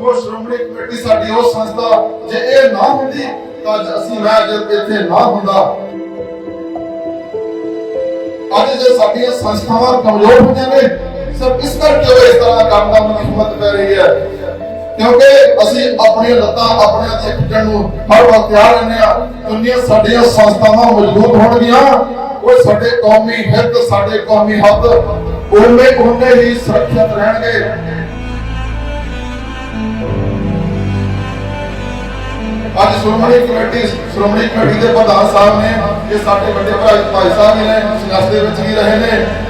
ਉਹ ਸ਼੍ਰੋਮਣੀ ਕਮੇਟੀ ਸਾਡੀ ਉਹ ਸੰਸਥਾ, ਜੇ ਇਹ ਨਾ ਹੁੰਦੀ, ਤਾਂ ਅਸੀਂ ਮੈਂ ਅੱਜ ਇੱਥੇ ਨਾ ਹੁੰਦਾ। ਅੱਜ ਜੇ ਸਾਡੀਆਂ ਸੰਸਥਾਵਾਂ ਕਮਜ਼ੋਰ ਹੁੰਦੀਆਂ ਨੇ ਸਿਰਫ ਇਸ ਕਰਕੇ ਉਹ ਇਸ ਤਰ੍ਹਾਂ ਕੰਮ ਦਾ ਮਨਸੂਬਤ ਪੈ ਰਹੀ ਹੈ। ਕਿਉਂਕਿ ਅਸੀਂ ਆਪਣੀਆਂ ਲੱਤਾਂ ਆਪਣੀਆਂ ਤੇ ਖਿੱਚਣ ਨੂੰ ਹਰ ਵਕਤ ਤਿਆਰ ਰਹਿੰਦੇ ਆ ਦੁਨੀਆ ਸਾਡੀਆਂ ਸੰਸਥਾਵਾਂ ਮਜ਼ਬੂਤ ਹੋਣਗੀਆਂ, ਉਹ ਸਾਡੇ ਕੌਮੀ ਹਿੱਤ, ਸਾਡੇ ਕੌਮੀ ਹੱਕ ਉਹਨੇ ਉਹਨੇ ਹੀ ਸੁਰੱਖਿਅਤ ਰਹਿਣਗੇ। ਅੱਜ ਸ਼੍ਰੋਮਣੀ ਕਮੇਟੀ ਸ਼੍ਰੋਮਣੀ ਕਮੇਟੀ ਦੇ ਪ੍ਰਧਾਨ ਸਾਹਿਬ ਨੇ ਇਹ ਸਾਡੇ ਵੱਡੇ ਭਾਈ ਭਾਈ ਸਾਹਿਬ ਵੀ ਨੇ ਸੰਘਰਸ਼ ਦੇ ਵਿੱਚ ਵੀ ਰਹੇ ਨੇ।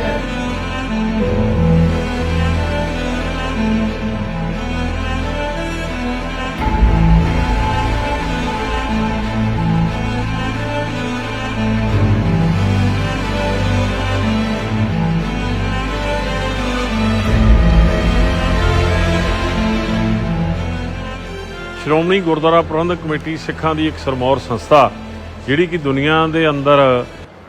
ਸ਼੍ਰੋਮਣੀ ਗੁਰਦੁਆਰਾ ਪ੍ਰਬੰਧਕ ਕਮੇਟੀ ਸਿੱਖਾਂ ਦੀ ਇੱਕ ਸਰਮੌਰ ਸੰਸਥਾ, ਜਿਹੜੀ ਕਿ ਦੁਨੀਆ ਦੇ ਅੰਦਰ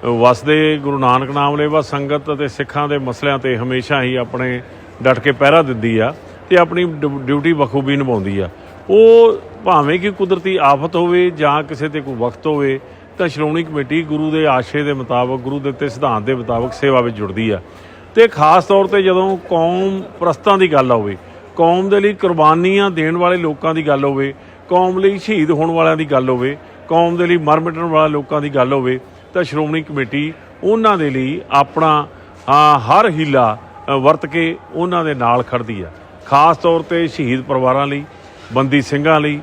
ਵਸਦੇ ਗੁਰੂ ਨਾਨਕ ਨਾਮ ਲੇਵਾ ਸੰਗਤ ਅਤੇ ਸਿੱਖਾਂ ਦੇ ਮਸਲਿਆਂ ਤੇ ਹਮੇਸ਼ਾ ਹੀ ਆਪਣੇ ਡਟ ਕੇ ਪਹਿਰਾ ਦਿੰਦੀ ਆ ਤੇ ਆਪਣੀ ਡਿਊ- ਡਿਊਟੀ ਬਖੂਬੀ ਨਿਭਾਉਂਦੀ ਆ। ਉਹ ਭਾਵੇਂ ਕਿ ਕੁਦਰਤੀ ਆਫਤ ਹੋਵੇ ਜਾਂ ਕਿਸੇ ਤੇ ਕੋਈ ਵਕਤ ਹੋਵੇ, ਤਾਂ ਸ਼੍ਰੋਮਣੀ ਕਮੇਟੀ ਗੁਰੂ ਦੇ ਆਸ਼ੇ ਦੇ ਮੁਤਾਬਕ, ਗੁਰੂ ਦੇ ਦਿੱਤੇ ਸਿਧਾਂਤ ਦੇ ਮੁਤਾਬਕ ਸੇਵਾ ਵਿੱਚ ਜੁੜਦੀ ਆ। ਤੇ ਖਾਸ ਤੌਰ ਤੇ ਜਦੋਂ ਕੌਮ ਪ੍ਰਸਤਾਂ ਦੀ ਗੱਲ ਆਵੇ ਕੌਮ ਦੇ ਲਈ ਕੁਰਬਾਨੀਆਂ ਦੇਣ ਵਾਲੇ ਲੋਕਾਂ ਦੀ ਗੱਲ ਹੋਵੇ, ਕੌਮ ਲਈ ਸ਼ਹੀਦ ਹੋਣ ਵਾਲਿਆਂ ਦੀ ਗੱਲ ਹੋਵੇ, ਕੌਮ ਦੇ ਲਈ ਮਰ ਮਿਟਣ ਵਾਲੇ ਲੋਕਾਂ ਦੀ ਗੱਲ ਹੋਵੇ, ਤਾਂ ਸ਼੍ਰੋਮਣੀ ਕਮੇਟੀ ਉਹਨਾਂ ਦੇ ਲਈ ਆਪਣਾ ਹਰ ਹੀਲਾ ਵਰਤ ਕੇ ਉਹਨਾਂ ਦੇ ਨਾਲ ਖੜਦੀ ਆ। ਖਾਸ ਤੌਰ ਤੇ ਸ਼ਹੀਦ ਪਰਿਵਾਰਾਂ ਲਈ, ਬੰਦੀ ਸਿੰਘਾਂ ਲਈ,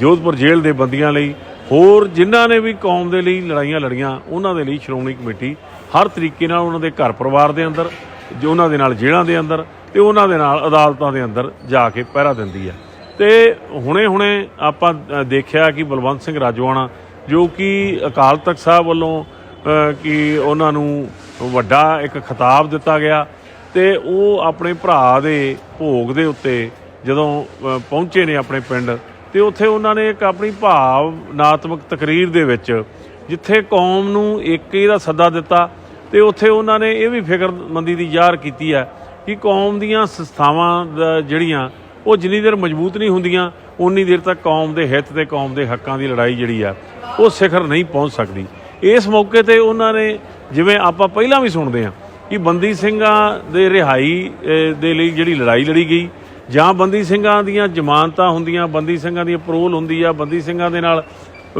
ਜੋਧਪੁਰ ਜੇਲ੍ਹ ਦੇ ਬੰਦੀਆਂ ਲਈ, ਹੋਰ ਜਿਨ੍ਹਾਂ ਨੇ ਵੀ ਕੌਮ ਦੇ ਲਈ ਲੜਾਈਆਂ ਲੜੀਆਂ, ਉਹਨਾਂ ਦੇ ਲਈ ਸ਼੍ਰੋਮਣੀ ਕਮੇਟੀ ਹਰ ਤਰੀਕੇ ਨਾਲ ਉਹਨਾਂ ਦੇ ਘਰ ਪਰਿਵਾਰ ਦੇ ਅੰਦਰ, ਜੋ ਉਹਨਾਂ ਦੇ ਨਾਲ ਜੇਲ੍ਹਾਂ ਦੇ ਅੰਦਰ ਤੇ ਉਹਨਾਂ ਦੇ ਨਾਲ ਅਦਾਲਤਾਂ ਦੇ ਅੰਦਰ ਜਾ ਕੇ ਪਹਿਰਾ ਦਿੰਦੀ ਹੈ ਤੇ ਹੁਣੇ ਹੁਣੇ ਆਪਾਂ ਦੇਖਿਆ ਕਿ ਬਲਵੰਤ ਸਿੰਘ ਰਾਜਵਾਨਾ ਜੋ ਕਿ ਅਕਾਲ ਤਖਤ ਸਾਹਿਬ ਵੱਲੋਂ ਕਿ ਉਹਨਾਂ ਨੂੰ ਵੱਡਾ ਇੱਕ ਖਿਤਾਬ ਦਿੱਤਾ ਗਿਆ ਤੇ ਉਹ ਆਪਣੇ ਭਰਾ ਦੇ ਭੋਗ ਦੇ ਉੱਤੇ ਜਦੋਂ ਪਹੁੰਚੇ ਨੇ ਆਪਣੇ ਪਿੰਡ, ਤੇ ਉੱਥੇ ਉਹਨਾਂ ਨੇ ਇੱਕ ਆਪਣੀ ਭਾਵਨਾਤਮਕ ਤਕਰੀਰ ਦੇ ਵਿੱਚ ਜਿੱਥੇ ਕੌਮ ਨੂੰ ਇੱਕ ਹੀ ਦਾ ਸੱਦਾ ਦਿੱਤਾ ਤੇ ਉੱਥੇ ਉਹਨਾਂ ਨੇ ਇਹ ਵੀ ਫਿਕਰਮੰਦੀ ਦੀ ਜ਼ਾਹਰ ਕੀਤੀ ਹੈ ਕਿ ਕੌਮ ਦੀਆਂ ਸੰਸਥਾਵਾਂ ਦਾ ਜਿਹੜੀਆਂ, ਉਹ ਜਿੰਨੀ ਦੇਰ ਮਜ਼ਬੂਤ ਨਹੀਂ ਹੁੰਦੀਆਂ ਉਨੀ ਦੇਰ ਤੱਕ ਕੌਮ ਦੇ ਹਿੱਤ ਤੇ ਕੌਮ ਦੇ ਹੱਕਾਂ ਦੀ ਲੜਾਈ ਜਿਹੜੀ ਆ, ਉਹ ਸਿਖਰ ਨਹੀਂ ਪਹੁੰਚ ਸਕਦੀ। ਇਸ ਮੌਕੇ ਤੇ ਉਹਨਾਂ ਨੇ, ਜਿਵੇਂ ਆਪਾਂ ਪਹਿਲਾਂ ਵੀ ਸੁਣਦੇ ਹਾਂ, ਕਿ ਬੰਦੀ ਸਿੰਘਾਂ ਦੇ ਰਿਹਾਈ ਦੇ ਲਈ ਜਿਹੜੀ ਲੜਾਈ ਲੜੀ ਗਈ, ਜਾਂ ਬੰਦੀ ਸਿੰਘਾਂ ਦੀਆਂ ਜ਼ਮਾਨਤਾਂ ਹੁੰਦੀਆਂ, ਬੰਦੀ ਸਿੰਘਾਂ ਦੀ ਪਰੋਲ ਹੁੰਦੀ ਆ, ਬੰਦੀ ਸਿੰਘਾਂ ਦੇ ਨਾਲ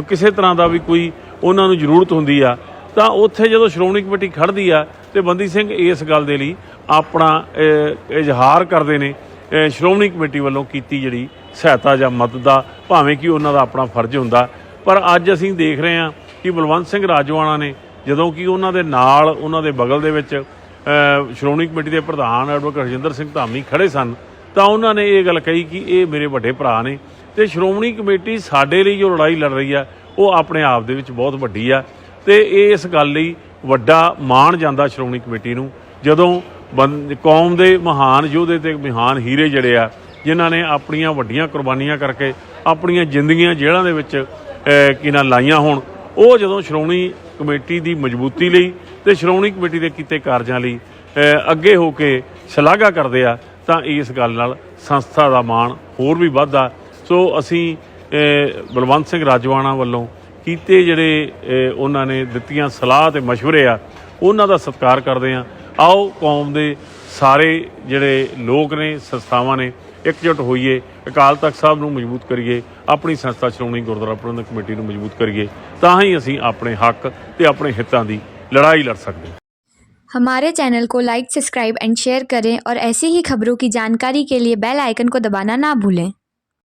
ਕਿਸੇ ਤਰ੍ਹਾਂ ਦਾ ਵੀ ਕੋਈ ਉਹਨਾਂ ਨੂੰ ਜ਼ਰੂਰਤ ਹੁੰਦੀ ਆ, ਤਾਂ ਉੱਥੇ ਜਦੋਂ ਸ਼੍ਰੋਮਣੀ ਕਮੇਟੀ ਖੜਦੀ ਆ, ਤੇ ਬੰਦੀ ਸਿੰਘ ਇਸ ਗੱਲ ਦੇ ਲਈ ਆਪਣਾ ਇਜ਼ਹਾਰ ਕਰਦੇ ਨੇ ਸ਼੍ਰੋਮਣੀ ਕਮੇਟੀ ਵੱਲੋਂ ਕੀਤੀ ਜਿਹੜੀ ਸਹਾਇਤਾ ਜਾਂ ਮਦਦ ਦਾ, ਭਾਵੇਂ ਕਿ ਉਹਨਾਂ ਦਾ ਆਪਣਾ ਫਰਜ਼ ਹੁੰਦਾ। ਪਰ ਅੱਜ ਅਸੀਂ ਦੇਖ ਰਹੇ ਹਾਂ ਕਿ ਬਲਵੰਤ ਸਿੰਘ ਰਾਜਵਾਨਾ ਨੇ, ਜਦੋਂ ਕਿ ਉਹਨਾਂ ਦੇ ਨਾਲ, ਉਹਨਾਂ ਦੇ ਬਗਲ ਦੇ ਵਿੱਚ ਸ਼੍ਰੋਮਣੀ ਕਮੇਟੀ ਦੇ ਪ੍ਰਧਾਨ ਐਡਵੋਕੇਟ ਰਜਿੰਦਰ ਸਿੰਘ ਧਾਮੀ ਖੜੇ ਸਨ, ਤਾਂ ਉਹਨਾਂ ਨੇ ਇਹ ਗੱਲ ਕਹੀ ਕਿ ਇਹ ਮੇਰੇ ਵੱਡੇ ਭਰਾ ਨੇ ਤੇ ਸ਼੍ਰੋਮਣੀ ਕਮੇਟੀ ਸਾਡੇ ਲਈ ਜੋ ਲੜਾਈ ਲੜ ਰਹੀ ਆ, ਉਹ ਆਪਣੇ ਆਪ ਦੇ ਵਿੱਚ ਬਹੁਤ ਵੱਡੀ ਆ ਤੇ ਇਹ ਇਸ ਗੱਲ ਲਈ ਵੱਡਾ ਮਾਣ ਜਾਂਦਾ ਸ਼੍ਰੋਮਣੀ ਕਮੇਟੀ ਨੂੰ, ਜਦੋਂ ਕੌਮ ਦੇ ਮਹਾਨ ਯੋਧੇ ਤੇ ਮਹਾਨ ਹੀਰੇ ਜਿਹੜੇ ਆ ਜਿਨ੍ਹਾਂ ਨੇ ਆਪਣੀਆਂ ਵੱਡੀਆਂ ਕੁਰਬਾਨੀਆਂ ਕਰਕੇ ਆਪਣੀਆਂ ਜ਼ਿੰਦਗੀਆਂ ਜੇਲ੍ਹਾਂ ਦੇ ਵਿੱਚ ਅਹ, ਨਾ ਲਾਈਆਂ ਹੋਣ। ਉਹ ਜਦੋਂ ਸ਼੍ਰੋਮਣੀ ਕਮੇਟੀ ਦੀ ਮਜ਼ਬੂਤੀ ਲਈ ਤੇ ਸ਼੍ਰੋਮਣੀ ਕਮੇਟੀ ਦੇ ਕੀਤੇ ਕਾਰਜਾਂ ਲਈ ਅੱਗੇ ਹੋ ਕੇ ਸ਼ਲਾਘਾ ਕਰਦੇ ਆ ਤਾਂ ਇਸ ਗੱਲ ਨਾਲ ਸੰਸਥਾ ਦਾ ਮਾਣ ਹੋਰ ਵੀ ਵੱਧਦਾ। ਸੋ ਅਸੀਂ ਬਲਵੰਤ ਸਿੰਘ ਰਾਜਵਾਨਾ ਵੱਲੋਂ ਕੀਤੇ ਜਿਹੜੇ ਉਹਨਾਂ ਨੇ ਦਿੱਤੀਆਂ ਸਲਾਹ ਤੇ مشਵਰੇ ਆ ਉਹਨਾਂ ਦਾ ਸਤਿਕਾਰ ਕਰਦੇ ਆ। ਆਓ ਕੌਮ ਦੇ ਸਾਰੇ ਜਿਹੜੇ ਲੋਕ ਨੇ ਸੰਸਥਾਵਾਂ ਨੇ ਇਕਜੁੱਟ ਹੋਈਏ ਅਕਾਲ ਤਖਤ ਸਾਹਿਬ ਨੂੰ ਮਜ਼ਬੂਤ ਕਰੀਏ ਆਪਣੀ ਸੰਸਥਾ ਸ਼੍ਰੋਮਣੀ ਗੁਰਦੁਆਰਾ ਪ੍ਰਬੰਧਕ ਕਮੇਟੀ ਨੂੰ ਮਜ਼ਬੂਤ ਕਰੀਏ ਤਾਂ ਹੀ ਅਸੀਂ ਆਪਣੇ ਹੱਕ ਤੇ ਆਪਣੇ ਹਿੱਤਾਂ ਦੀ ਲੜਾਈ ਲੜ ਸਕਦੇ ਹਾਂ हमारे चैनल को लाइक सब्सक्राइब एंड शेयर करें और ऐसी ही खबरों की जानकारी के लिए बेल आइकन को दबाना ना भूलें